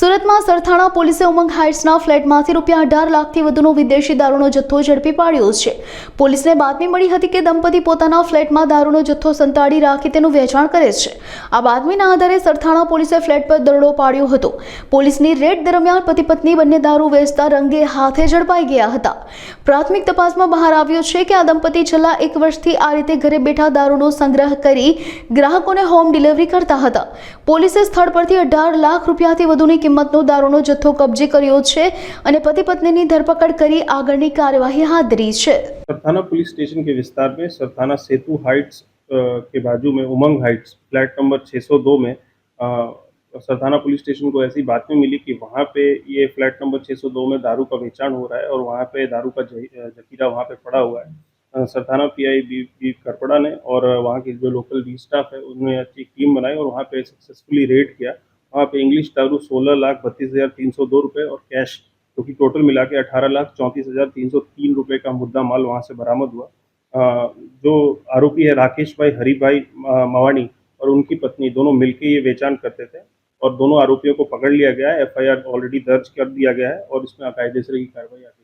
સુરતમાં સરથાણા પોલીસે ઉમંગ હાઇટ્સના ફ્લેટમાંથી રૂપિયા અઢાર લાખથી વધુનો વિદેશી દારૂનો જથ્થો ઝડપી પાડ્યો છે. પોલીસને બાતમી મળી હતી કે દંપતી પોતાના ફ્લેટમાં દારૂનો જથ્થો સંતાડી રાખી તેનું વેચાણ કરે છે. આ બાતમીના આધારે સરથાણા પોલીસે ફ્લેટ પર દરોડો પાડ્યો હતો. પોલીસની રેડ દરમિયાન પતિ પત્ની બંને દારૂ વેચતા રંગે હાથે ઝડપાઈ ગયા હતા. પ્રાથમિક તપાસમાં બહાર આવ્યું છે કે આ દંપતી છેલ્લા એક વર્ષથી આ રીતે ઘરે બેઠા દારૂનો સંગ્રહ કરી ગ્રાહકોને હોમ ડિલિવરી કરતા હતા. પોલીસે સ્થળ પરથી અઢાર લાખ રૂપિયાથી વધુની કિંમતનો દારૂનો જથ્થો કબજે કર્યો છે અને પતિ પત્નીની ધરપકડ કરી આગળની કાર્યવાહી હાથ ધરી છે सरथाना पुलिस स्टेशन के विस्तार में सरथाना सेतु हाइट्स अ, के बाजू में उमंग हाइट्स फ्लैट नंबर 602 में अ, सरथाना पुलिस स्टेशन को ऐसी बातमी मिली कि वहाँ पे ये फ्लैट नंबर 602 में दारू का बेचान हो रहा है और वहाँ पे दारू का जही- अ, जखीरा वहाँ पे पड़ा हुआ है अ, Sarthana PI B B Karpada ने और वहाँ के जो लोकल बी स्टाफ है उन्होंने अच्छी टीम बनाई और वहाँ पे सक्सेसफुली रेड किया वहाँ पे इंग्लिश दारू सोलह लाख बत्तीस हज़ार तीन सौ दो रुपये और कैश जो कि टोटल मिला के अठारह लाख चौंतीस हज़ार तीन सौ तीन रुपये का मुद्दा माल वहाँ से बरामद हुआ। अ, जो आरोपी है राकेश भाई हरिभाई अ, मवानी और उनकी पत्नी दोनों मिलके ये बेचान करते थे और दोनों आरोपियों को पकड़ लिया गया है। एफआईआर ऑलरेडी दर्ज कर दिया गया है और इसमें कायदेसर की कार्रवाई आगे